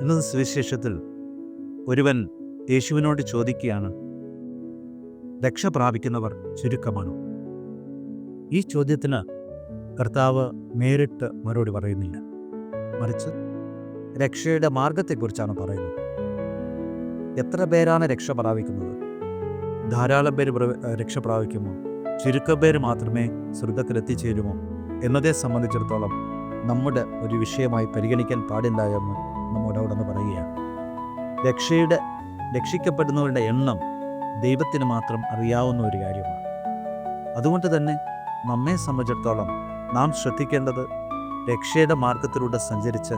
ഇന്ന് സുവിശേഷത്തിൽ ഒരുവൻ യേശുവിനോട് ചോദിക്കുകയാണ് രക്ഷ പ്രാപിക്കുന്നവർ ചുരുക്കമാണ്? ഈ ചോദ്യത്തിന് കർത്താവ് നേരിട്ട് മറുപടി പറയുന്നില്ല. മറിച്ച് രക്ഷയുടെ മാർഗത്തെക്കുറിച്ചാണ് പറയുന്നത്. എത്ര പേരാണ് രക്ഷ പ്രാപിക്കുന്നത്? ധാരാളം പ്ര- രക്ഷ പ്രാപിക്കുമോ? ചുരുക്കം പേര് മാത്രമേ സ്രുതത്തിലെത്തിച്ചേരുമോ എന്നതേ സംബന്ധിച്ചിടത്തോളം നമ്മുടെ ഒരു വിഷയമായി പരിഗണിക്കാൻ പാടില്ല എന്ന് നമ്മോട് അവിടെ നിന്ന് പറയുകയാണ്. രക്ഷയുടെ രക്ഷിക്കപ്പെടുന്നവരുടെ എണ്ണം ദൈവത്തിന് മാത്രം അറിയാവുന്ന ഒരു കാര്യമാണ്. അതുകൊണ്ട് തന്നെ നമ്മെ സംബന്ധിച്ചിടത്തോളം നാം ശ്രദ്ധിക്കേണ്ടത് രക്ഷയുടെ മാർഗത്തിലൂടെ സഞ്ചരിച്ച്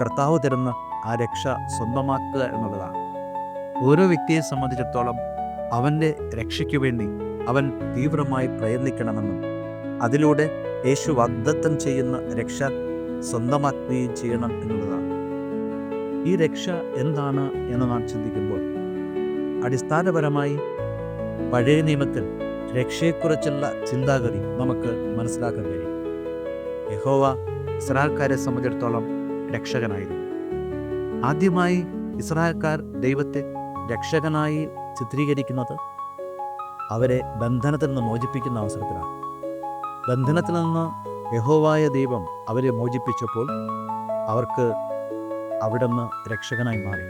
കർത്താവ് തരുന്ന ആ രക്ഷ സ്വന്തമാക്കുക എന്നുള്ളതാണ്. ഓരോ വ്യക്തിയെ സംബന്ധിച്ചിടത്തോളം അവന്റെ രക്ഷയ്ക്ക് വേണ്ടി അവൻ തീവ്രമായി പ്രയത്നിക്കണമെന്നും അതിലൂടെ യേശു വാഗ്ദത്തം ചെയ്യുന്ന രക്ഷ സ്വന്തമാക്കുകയും ചെയ്യണം എന്നുള്ളതാണ്. ഈ രക്ഷ എന്താണ് എന്ന് നാം ചിന്തിക്കുമ്പോൾ അടിസ്ഥാനപരമായി പഴയ നിയമത്തിൽ രക്ഷയെക്കുറിച്ചുള്ള ചിന്താഗതി നമുക്ക് മനസ്സിലാക്കാൻ കഴിയും. യഹോവ ഇസ്രായേൽക്കാരെ സംബന്ധിച്ചിടത്തോളം രക്ഷകനായിരുന്നു. ആദ്യമായി ഇസ്രായേൽക്കാർ ദൈവത്തെ രക്ഷകനായി ചിത്രീകരിക്കുന്നത് അവരെ ബന്ധനത്തിൽ നിന്ന് മോചിപ്പിക്കുന്ന അവസരത്തിലാണ്. ബന്ധനത്തിൽ നിന്ന് യഹോവായ ദൈവം അവരെ മോചിപ്പിച്ചപ്പോൾ അവർക്ക് അവിടെ നിന്ന് രക്ഷകനായി മാറി.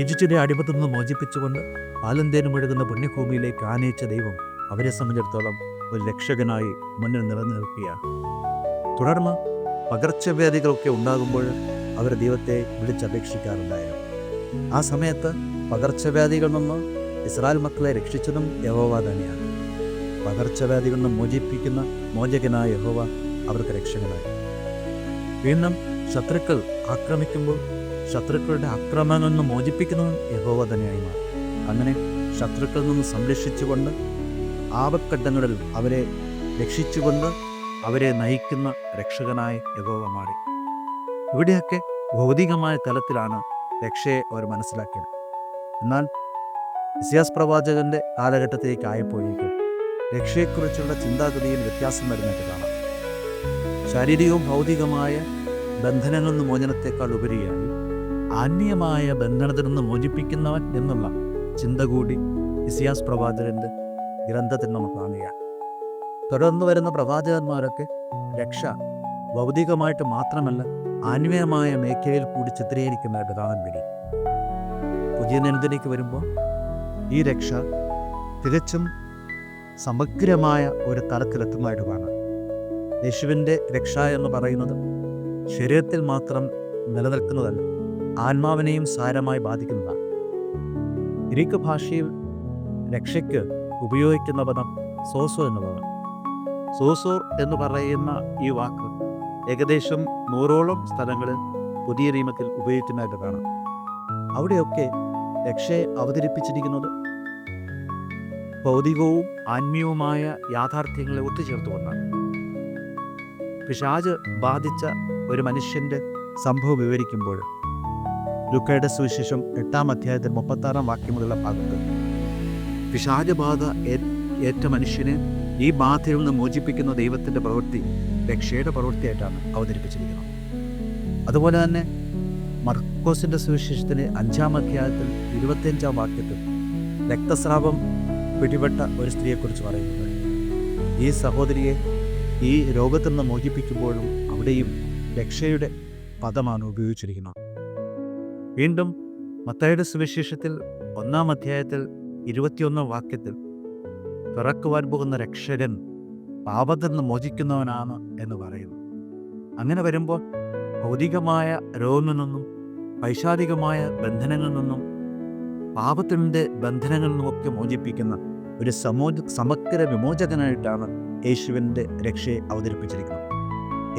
ഈജിപ്തിന്റെ അടിമത്തിൽ നിന്ന് മോചിപ്പിച്ചുകൊണ്ട് പാലന്തേനും ഒഴുകുന്ന പുണ്യഭൂമിയിലേക്ക് ആനയിച്ച ദൈവം അവരെ സംബന്ധിച്ചിടത്തോളം ഒരു രക്ഷകനായി മുന്നിൽ നിലനിൽക്കുകയാണ്. തുടർന്ന് പകർച്ചവ്യാധികളൊക്കെ ഉണ്ടാകുമ്പോൾ അവർ ദൈവത്തെ വിളിച്ചപേക്ഷിക്കാറുണ്ടായിരുന്നു. ആ സമയത്ത് പകർച്ചവ്യാധികളിൽ നിന്ന് ഇസ്രായേൽ മക്കളെ രക്ഷിച്ചതും യഹോവ തന്നെയാണ്. പകർച്ചവ്യാധികളിൽ നിന്ന് മോചിപ്പിക്കുന്ന മോചകനായ യഹോവ അവർക്ക് രക്ഷകനായി. വീണ്ടും ശത്രുക്കൾ ആക്രമിക്കുമ്പോൾ ശത്രുക്കളുടെ ആക്രമണങ്ങളിൽ നിന്ന് മോചിപ്പിക്കുന്നതും യഹോവ തന്നെയായി മാറി. അങ്ങനെ ശത്രുക്കളിൽ നിന്ന് സംരക്ഷിച്ചുകൊണ്ട് ആപഘട്ടങ്ങളിൽ അവരെ രക്ഷിച്ചുകൊണ്ട് അവരെ നയിക്കുന്ന രക്ഷകനായി യഹോവ മാറി. ഇവിടെയൊക്കെ ഭൗതികമായ തലത്തിലാണ് രക്ഷയെ അവർ മനസ്സിലാക്കിയത്. എന്നാൽ ഇസിയാസ് പ്രവാചകന്റെ കാലഘട്ടത്തിലേക്ക് ആയപ്പോഴേക്കും രക്ഷയെക്കുറിച്ചുള്ള ചിന്താഗതിയിൽ വ്യത്യാസം വരുന്നതായിട്ട് കാണാം. ശാരീരികവും ഭൗതികമായ ബന്ധനങ്ങളിൽ നിന്ന് മോചനത്തെക്കാൾ ഉപരിയായി ആത്മീയമായ ബന്ധനത്തിൽ നിന്ന് മോചിപ്പിക്കുന്നവൻ എന്നുള്ള ചിന്ത കൂടി ഇസിയാസ് പ്രവാചകന്റെ ഗ്രന്ഥത്തിൽ നമുക്ക് കാണുകയാണ്. തുടർന്ന് വരുന്ന പ്രവാചകന്മാരൊക്കെ രക്ഷ ഭൗതികമായിട്ട് മാത്രമല്ല ആത്മീയമായ മേഖലയിൽ കൂടി ചിത്രീകരിക്കുന്നതായിട്ട് കാണാൻ കഴിയും പുതിയ നിയന്ത്രണത്തിലേക്ക് വരുമ്പോൾ ഈ രക്ഷ തികച്ചും സമഗ്രമായ ഒരു തലത്തിലെത്തുന്നതായിട്ട് കാണാം. യേശുവിന്റെ രക്ഷ എന്ന് പറയുന്നത് ശരീരത്തിൽ മാത്രം നിലനിൽക്കുന്നതല്ല ആത്മാവിനെയും സാരമായി ബാധിക്കുന്നതാണ്. ഗ്രീക്ക് ഭാഷയിൽ രക്ഷയ്ക്ക് ഉപയോഗിക്കുന്ന പദം സോസോ എന്ന പദം. സോസോ എന്ന് പറയുന്ന ഈ വാക്ക് ഏകദേശം നൂറോളം സ്ഥലങ്ങളിൽ പുതിയ നിയമത്തിൽ ഉപയോഗിക്കുന്നതായിട്ട് കാണാം. അവിടെയൊക്കെ രക്ഷയെ അവതരിപ്പിച്ചിരിക്കുന്നത് ഭൗതികവും ആത്മീയവുമായ യാഥാർത്ഥ്യങ്ങളെ ഒത്തുചേർത്തുകൊണ്ടാണ് പിശാജ് ബാധിച്ച ഒരു മനുഷ്യന്റെ സംഭവം വിവരിക്കുമ്പോൾ ലുക്കയുടെ സുവിശേഷം എട്ടാം അധ്യായത്തിൽ മുപ്പത്താറാം വാക്യം മുതലുള്ള ഭാഗത്ത് പിശാജ് ബാധ ഏറ്റ മനുഷ്യനെ ഈ ബാധയിൽ നിന്ന് മോചിപ്പിക്കുന്ന ദൈവത്തിന്റെ പ്രവൃത്തി രക്ഷയുടെ പ്രവൃത്തിയായിട്ടാണ് അവതരിപ്പിച്ചിരിക്കുന്നത്. അതുപോലെ തന്നെ മർക്കോസിന്റെ സുവിശേഷത്തിന് അഞ്ചാം അധ്യായത്തിൽ ഇരുപത്തിയഞ്ചാം വാക്യത്തിൽ രക്തസ്രാവം പിടിപെട്ട ഒരു സ്ത്രീയെക്കുറിച്ച് പറയുന്നത് ഈ സഹോദരിയെ ഈ രോഗത്തിൽ നിന്ന് മോചിപ്പിക്കുമ്പോഴും അവിടെയും രക്ഷയുടെ പദമാണ് ഉപയോഗിച്ചിരിക്കുന്നത്. വീണ്ടും മത്തയുടെ സുവിശേഷത്തിൽ ഒന്നാം അധ്യായത്തിൽ ഇരുപത്തിയൊന്നാം വാക്യത്തിൽ പിറക്കുവാൻ പോകുന്ന രക്ഷകൻ പാപത്തിൽ നിന്ന് മോചിക്കുന്നവനാണ് എന്ന് പറയുന്നു. അങ്ങനെ വരുമ്പോൾ ഭൗതികമായ രോഗങ്ങളിൽ നിന്നും പൈശാചികമായ ബന്ധനങ്ങളിൽ നിന്നും പാപത്തിന്റെ ബന്ധനങ്ങളിൽ നിന്നുമൊക്കെ മോചിപ്പിക്കുന്ന ഒരു സമോ സമഗ്ര വിമോചകനായിട്ടാണ് യേശുവിന്റെ രക്ഷയെ അവതരിപ്പിച്ചിരിക്കുന്നത്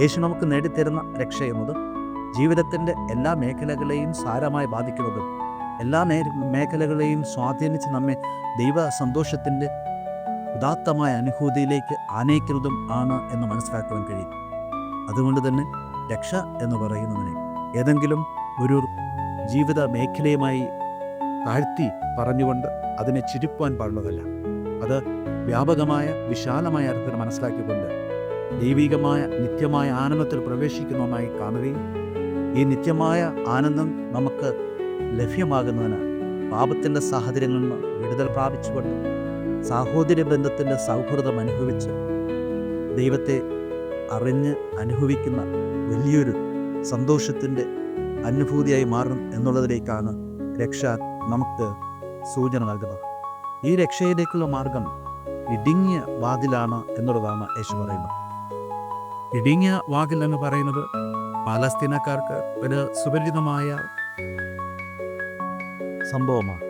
യേശു നമുക്ക് നേടിത്തരുന്ന രക്ഷ എന്നത് ജീവിതത്തിന്റെ എല്ലാ മേഖലകളെയും സാരമായി ബാധിക്കുന്നതും എല്ലാ നേ മേഖലകളെയും സ്വാധീനിച്ച് നമ്മെ ദൈവ സന്തോഷത്തിന്റെ ഉദാത്തമായ അനുഭൂതിയിലേക്ക് ആനയിക്കുന്നതും ആണ് എന്ന് മനസ്സിലാക്കുവാൻ കഴിയും. അതുകൊണ്ട് തന്നെ രക്ഷ എന്ന് പറയുന്നതിനെ ഏതെങ്കിലും ഒരു ജീവിത മേഖലയുമായി താഴ്ത്തി പറഞ്ഞുകൊണ്ട് അതിനെ ചിരിപ്പാൻ പാടുള്ളതല്ല. അത് വ്യാപകമായ വിശാലമായ അർത്ഥത്തിൽ മനസ്സിലാക്കിക്കൊണ്ട് ദൈവികമായ നിത്യമായ ആനന്ദത്തിൽ പ്രവേശിക്കുന്ന ഒന്നായി കാണുകയും ഈ നിത്യമായ ആനന്ദം നമുക്ക് ലഭ്യമാകുന്നതിന് പാപത്തിന്റെ സാഹചര്യങ്ങളിൽ നിന്ന് വിടുതൽ പ്രാപിച്ചുകൊണ്ട് സാഹോദര്യ ബന്ധത്തിന്റെ സൗഹൃദം അനുഭവിച്ച് ദൈവത്തെ അറിഞ്ഞ് അനുഭവിക്കുന്ന വലിയൊരു സന്തോഷത്തിന്റെ അനുഭൂതിയായി മാറും എന്നുള്ളതിലേക്കാണ് രക്ഷ നമുക്ക് സൂചന നൽകുന്നത്. ഈ രക്ഷയിലേക്കുള്ള മാർഗം ഇടുങ്ങിയ വാതിലാണ് എന്നുള്ളതാണ് യേശു പറയുന്നത്. ഇടുങ്ങിയ വാതിൽ എന്ന് പറയുന്നത് പാലസ്തീനക്കാർക്ക് ഒരു സുപരിചിതമായ സംഭവമാണ്.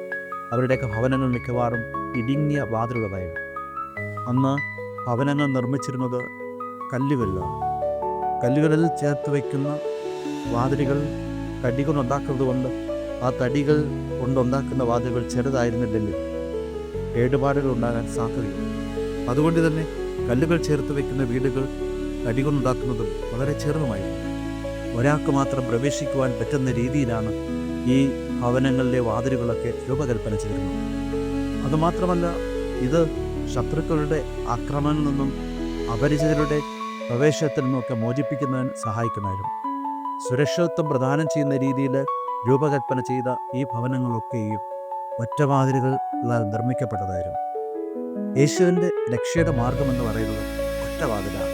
അവരുടെയൊക്കെ ഭവനങ്ങൾ മിക്കവാറും ഇടുങ്ങിയ വാതിലുള്ളതായിരുന്നു. അന്ന് ഭവനങ്ങൾ നിർമ്മിച്ചിരുന്നത് കല്ലുകളിലാണ്. കല്ലുകളിൽ ചേർത്ത് വയ്ക്കുന്ന വാതിലുകൾ തടികൊണ്ടുണ്ടാക്കുന്നത് കൊണ്ട് ആ തടികൾ കൊണ്ടുണ്ടാക്കുന്ന വാതിലുകൾ ചെറുതായിരുന്നില്ലെങ്കിൽ കേടുപാടുകൾ ഉണ്ടാകാൻ സാധ്യതയുണ്ട്. അതുകൊണ്ട് തന്നെ കല്ലുകൾ ചേർത്ത് വയ്ക്കുന്ന വീടുകൾ തടി കൊണ്ടുണ്ടാക്കുന്നതും വളരെ ചെറുതുമായിരുന്നു. ഒരാൾക്ക് മാത്രം പ്രവേശിക്കുവാൻ പറ്റുന്ന രീതിയിലാണ് ഈ ഭവനങ്ങളിലെ വാതിലുകളൊക്കെ രൂപകൽപ്പന ചെയ്തിരുന്നത്. അതുമാത്രമല്ല ഇത് ശത്രുക്കളുടെ ആക്രമണത്തിൽ നിന്നും അപരിചിതരുടെ പ്രവേശനത്തിൽ നിന്നൊക്കെ മോചിപ്പിക്കുന്നതിന് സഹായിക്കുമായിരുന്നു സുരക്ഷിതത്വം പ്രദാനം ചെയ്യുന്ന രീതിയിൽ രൂപകൽപ്പന ചെയ്ത ഈ ഭവനങ്ങളൊക്കെയും ഒറ്റവാതിലുകളാൽ നിർമ്മിക്കപ്പെട്ടതായിരുന്നു. യേശുവിന്റെ രക്ഷയുടെ മാർഗമെന്ന് പറയുന്നത് ഒറ്റവാതിലാണ്.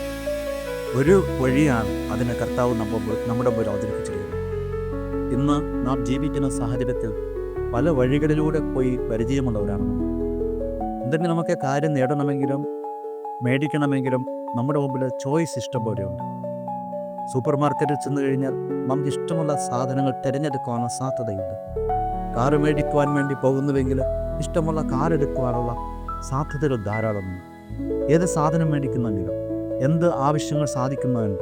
ഒരു വഴിയാണ് അതിനെ കർത്താവ് നമ്മ നമ്മുടെ മുമ്പിൽ അവതരിപ്പിച്ചിരിക്കുന്നത്. ഇന്ന് നാം ജീവിക്കുന്ന സാഹചര്യത്തിൽ പല വഴികളിലൂടെ പോയി പരിചയമുള്ളവരാണ് നമ്മൾ. എന്തെങ്കിലും നമുക്ക് കാര്യം നേടണമെങ്കിലും മേടിക്കണമെങ്കിലും നമ്മുടെ മുമ്പിൽ ചോയ്സ് ഇഷ്ടം പോലെയുണ്ട് സൂപ്പർ മാർക്കറ്റിൽ ചെന്ന് കഴിഞ്ഞാൽ നമുക്ക് ഇഷ്ടമുള്ള സാധനങ്ങൾ തിരഞ്ഞെടുക്കാനുള്ള സാധ്യതയുണ്ട്. കാറ് മേടിക്കുവാൻ വേണ്ടി പോകുന്നുവെങ്കിൽ ഇഷ്ടമുള്ള കാർ എടുക്കുവാനുള്ള സാധ്യതകൾ ധാരാളമുണ്ട് ഏത് സാധനം മേടിക്കുന്നെങ്കിലും എന്ത് ആവശ്യങ്ങൾ സാധിക്കുന്നതിന്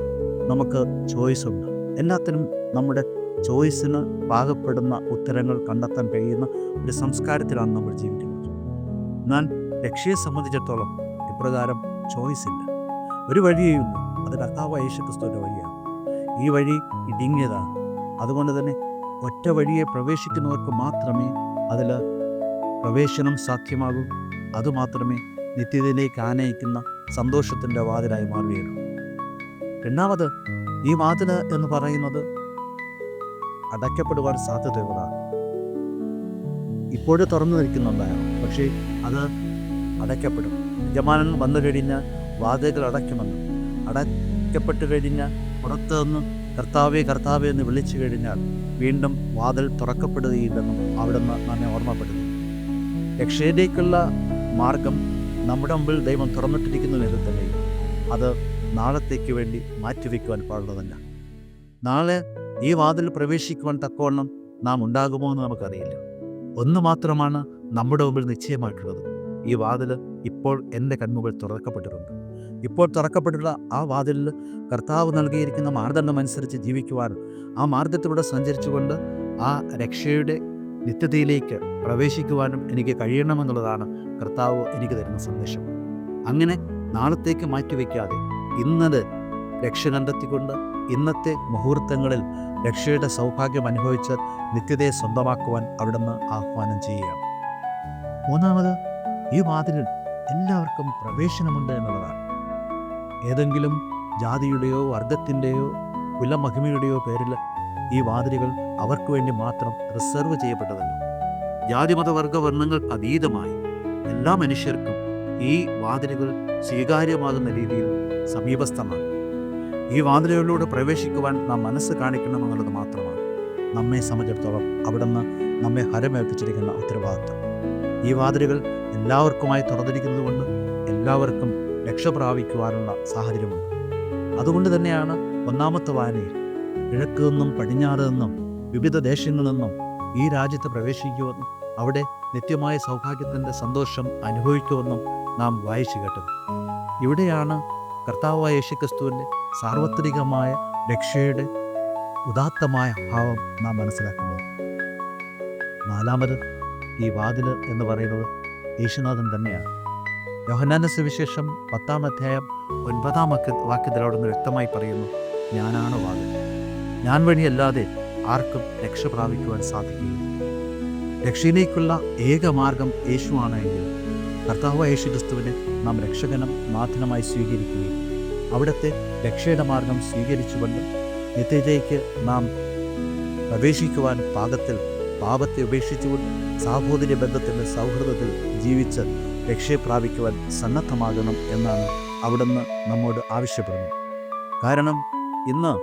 നമുക്ക് ചോയ്സ് ഉണ്ട്. എല്ലാത്തിനും നമ്മുടെ ചോയ്സിന് പാകപ്പെടുന്ന ഉത്തരങ്ങൾ കണ്ടെത്താൻ കഴിയുന്ന ഒരു സംസ്കാരത്തിലാണ് നമ്മൾ ജീവിക്കുന്നത്. എന്നാൽ രക്ഷയെ സംബന്ധിച്ചിടത്തോളം ഇപ്രകാരം ചോയ്സ് ഇല്ല. ഒരു വഴിയേ ഉള്ളൂ അത് കർത്താവ് യേശുക്രിസ്തുവിന്റെ വഴിയാണ്. ഈ വഴി ഇടുങ്ങിയതാണ്. അതുകൊണ്ട് തന്നെ ഒറ്റ വഴിയെ പ്രവേശിക്കുന്നവർക്ക് മാത്രമേ അതിൽ പ്രവേശനം സാധ്യമാകൂ. അതുമാത്രമേ നിത്യതയിലേക്ക് ആനയിക്കുന്ന സന്തോഷത്തിന്റെ വാതിലായി മാറുകയുള്ളൂ. രണ്ടാമത് ഈ വാതിൽ എന്ന് പറയുന്നത് അടയ്ക്കപ്പെടുവാൻ സാധ്യതയുള്ളതാണ്. ഇപ്പോഴും തുറന്നു നിൽക്കുന്നുണ്ടായിരുന്നു പക്ഷേ അത് അടയ്ക്കപ്പെടും. യജമാനൻ വന്നു കഴിഞ്ഞാൽ വാതിലുകൾ അടയ്ക്കുമെന്നും അടയ്ക്കപ്പെട്ട് കഴിഞ്ഞാൽ പുറത്ത് നിന്ന് കർത്താവേ കർത്താവേ എന്ന് വിളിച്ചു കഴിഞ്ഞാൽ വീണ്ടും വാതിൽ തുറക്കപ്പെടുകയില്ലെന്നും അവിടെ നിന്ന് ഓർമ്മപ്പെടുന്നു. രക്ഷയിലേക്കുള്ള മാർഗം നമ്മുടെ മുമ്പിൽ ദൈവം തുറന്നിട്ടിരിക്കുന്നുവെങ്കിൽ തന്നെ. അത് നാളത്തേക്ക് വേണ്ടി മാറ്റിവെക്കുവാൻ പാടുള്ളതല്ല. നാളെ ഈ വാതിൽ പ്രവേശിക്കുവാൻ തക്കവണ്ണം നാം ഉണ്ടാകുമോ എന്ന് നമുക്കറിയില്ല. ഒന്ന് മാത്രമാണ് നമ്മുടെ മുമ്പിൽ നിശ്ചയമായിട്ടുള്ളത്. ഈ വാതിൽ ഇപ്പോൾ എന്റെ കൺമുകൾ തുറക്കപ്പെട്ടിട്ടുണ്ട്. ഇപ്പോൾ തുറക്കപ്പെട്ടുള്ള ആ വാതിലിൽ കർത്താവ് നൽകിയിരിക്കുന്ന മാനദണ്ഡം അനുസരിച്ച് ജീവിക്കുവാൻ ആ മാർഗത്തിലൂടെ സഞ്ചരിച്ചുകൊണ്ട് ആ രക്ഷയുടെ നിത്യതയിലേക്ക് പ്രവേശിക്കുവാനും എനിക്ക് കഴിയണമെന്നുള്ളതാണ് കർത്താവ് എനിക്ക് തരുന്ന സന്ദേശം. അങ്ങനെ നാളത്തേക്ക് മാറ്റിവെക്കാതെ ഇന്നത് രക്ഷ കണ്ടെത്തിക്കൊണ്ട് ഇന്നത്തെ മുഹൂർത്തങ്ങളിൽ രക്ഷയുടെ സൗഭാഗ്യം അനുഭവിച്ച് നിത്യതയെ സ്വന്തമാക്കുവാൻ അവിടുന്ന് ആഹ്വാനം ചെയ്യുകയാണ്. മൂന്നാമത് ഈ വാതിലിൽ എല്ലാവർക്കും പ്രവേശനമുണ്ട് എന്നുള്ളതാണ്. ഏതെങ്കിലും ജാതിയുടെയോ വർഗത്തിന്റെയോ കുലമഹിമയുടെയോ പേരിൽ ഈ വാതിലുകൾ അവർക്ക് വേണ്ടി മാത്രം റിസർവ് ചെയ്യപ്പെട്ടതല്ല. ജാതിമതവർഗ വർണങ്ങൾ അതീതമായി എല്ലാ മനുഷ്യർക്കും ഈ വാതിലുകൾ സ്വീകാര്യമാകുന്ന രീതിയിൽ സമീപസ്ഥമാണ്. ഈ വാതിലുകളിലൂടെ പ്രവേശിക്കുവാൻ നാം മനസ്സ് കാണിക്കണമെന്നുള്ളത് മാത്രമാണ് നമ്മെ സംബന്ധിച്ചിടത്തോളം അവിടുന്ന് നമ്മെ ഹരമേൽപ്പിച്ചിരിക്കുന്ന ഉത്തരവാദിത്വം. ഈ വാതിലുകൾ എല്ലാവർക്കുമായി തുറന്നിരിക്കുന്നതുകൊണ്ട് എല്ലാവർക്കും രക്ഷ പ്രാപിക്കുവാനുള്ള സാഹചര്യമുണ്ട്. അതുകൊണ്ട് തന്നെയാണ് ഒന്നാമത്തെ വായനയിൽ കിഴക്ക് നിന്നും പടിഞ്ഞാറ് നിന്നും വിവിധ ദേശങ്ങളിൽ നിന്നും ഈ രാജ്യത്ത് പ്രവേശിക്കുമെന്നും അവിടെ നിത്യമായ സൗഭാഗ്യത്തിന്റെ സന്തോഷം അനുഭവിക്കുമെന്നും നാം വായിച്ചു കേട്ടത്. ഇവിടെയാണ് കർത്താവായ യേശുക്രിസ്തുവിന്റെ സാർവത്രികമായ രക്ഷയുടെ ഉദാത്തമായ ഭാവം നാം മനസ്സിലാക്കുന്നത്. നാലാമത് ഈ വാതിൽ എന്ന് പറയുന്നത് യേശുനാഥൻ തന്നെയാണ്. യോഹന്നാന സുവിശേഷം പത്താം അധ്യായം ഒൻപതാം വാക്യ വാക്യത്തിലോടൊന്ന് വ്യക്തമായി പറയുന്നു ഞാനാണ് വാതിൽ. ഞാൻ വഴിയല്ലാതെ ആർക്കും രക്ഷ പ്രാപിക്കുവാൻ സാധിക്കുകയില്ല രക്ഷയിലേക്കുള്ള ഏക മാർഗം യേശുവാണ് എങ്കിൽ കർത്താവ് യേശു ക്രിസ്തുവിനെ നാം രക്ഷകനം നാഥനമായി സ്വീകരിക്കുകയും അവിടുത്തെ രക്ഷയുടെ മാർഗം സ്വീകരിച്ചുകൊണ്ട് നിത്യതയ്ക്ക് നാം പ്രവേശിക്കുവാൻ പാകത്തിൽ പാപത്തെ ഉപേക്ഷിച്ചുകൊണ്ട് സാഹോദര്യ ബന്ധത്തിന്റെ സൗഹൃദത്തിൽ ജീവിച്ച് രക്ഷയെ പ്രാപിക്കുവാൻ സന്നദ്ധമാകണം എന്നാണ് അവിടുന്ന് നമ്മോട് ആവശ്യപ്പെടുന്നത്. കാരണം ഇന്ന്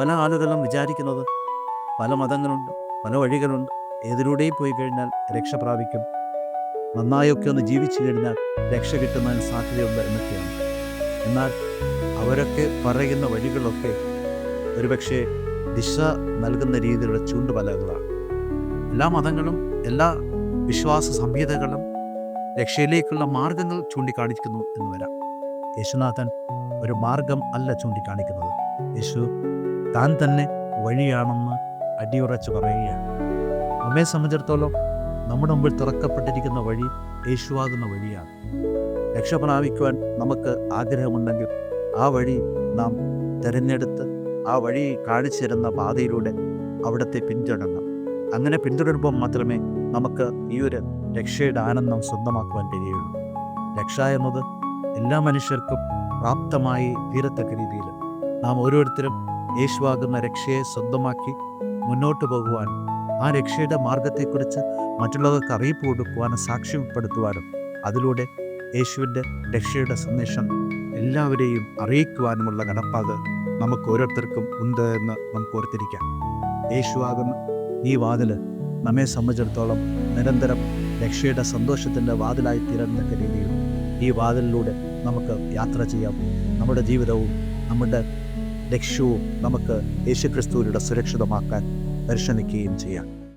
പല ആളുകളും വിചാരിക്കുന്നത് പല മതങ്ങളുണ്ട് പല വഴികളുണ്ട്. ഏതിലൂടെയും പോയി കഴിഞ്ഞാൽ രക്ഷ പ്രാപിക്കും? നന്നായൊക്കെ ഒന്ന് ജീവിച്ചു കഴിഞ്ഞാൽ രക്ഷ കിട്ടുന്നതിന് സാധ്യതയുണ്ട് എന്നൊക്കെയാണ്. എന്നാൽ അവരൊക്കെ പറയുന്ന വഴികളൊക്കെ ഒരുപക്ഷെ ദിശ നൽകുന്ന രീതിയിലുള്ള ചൂണ്ടുപലകളാണ്. എല്ലാ മതങ്ങളും എല്ലാ വിശ്വാസ സംഹിതകളും രക്ഷയിലേക്കുള്ള മാർഗങ്ങൾ ചൂണ്ടിക്കാണിക്കുന്നു എന്ന് വരാം. യേശുനാഥൻ ഒരു മാർഗം അല്ല ചൂണ്ടിക്കാണിക്കുന്നത്. യേശു താൻ തന്നെ വഴിയാണെന്ന് അടിയുറച്ച് പറയുകയാണ്. നമ്മെ സംബന്ധിച്ചിടത്തോളം നമ്മുടെ മുമ്പിൽ തുറക്കപ്പെട്ടിരിക്കുന്ന വഴി യേശുവാകുന്ന വഴിയാണ്. രക്ഷ പ്രാപിക്കുവാൻ നമുക്ക് ആഗ്രഹമുണ്ടെങ്കിൽ ആ വഴി നാം തിരഞ്ഞെടുത്ത് ആ വഴി കാണിച്ചിരുന്ന പാതയിലൂടെ അവിടത്തെ പിന്തുടരണം. അങ്ങനെ പിന്തുടരുമ്പോൾ മാത്രമേ നമുക്ക് ഈ ഒരു രക്ഷയുടെ ആനന്ദം സ്വന്തമാക്കുവാൻ കഴിയുള്ളൂ. രക്ഷ എന്നത് എല്ലാ മനുഷ്യർക്കും പ്രാപ്തമായി തീരത്തക്ക രീതിയിൽ നാം ഓരോരുത്തരും യേശുവാകുന്ന രക്ഷയെ സ്വന്തമാക്കി മുന്നോട്ട് പോകുവാൻ ആ രക്ഷയുടെ മാർഗത്തെക്കുറിച്ച് മറ്റുള്ളവർക്ക് അറിയിപ്പ് കൊടുക്കുവാനും സാക്ഷ്യപ്പെടുത്തുവാനും അതിലൂടെ യേശുവിന്റെ രക്ഷയുടെ സന്ദേശം എല്ലാവരെയും അറിയിക്കുവാനുമുള്ള നടപ്പാത് നമുക്ക് ഓരോരുത്തർക്കും ഉണ്ട് എന്ന് നമുക്ക് ഓർത്തിരിക്കാം. യേശുവാകുന്ന ഈ വാതിൽ നമ്മെ സംബന്ധിച്ചിടത്തോളം നിരന്തരം രക്ഷയുടെ സന്തോഷത്തിന്റെ വാതിലായി തീരത്തക്ക രീതിയിൽ ഈ വാതിലിലൂടെ നമുക്ക് യാത്ര ചെയ്യാം. നമ്മുടെ ജീവിതവും നമ്മുടെ ലക്ഷ്യവും നമുക്ക് യേശുക്രിസ്തുവിലൂടെ സുരക്ഷിതമാക്കാൻ ദർശനിക്കുകയും ചെയ്യാം.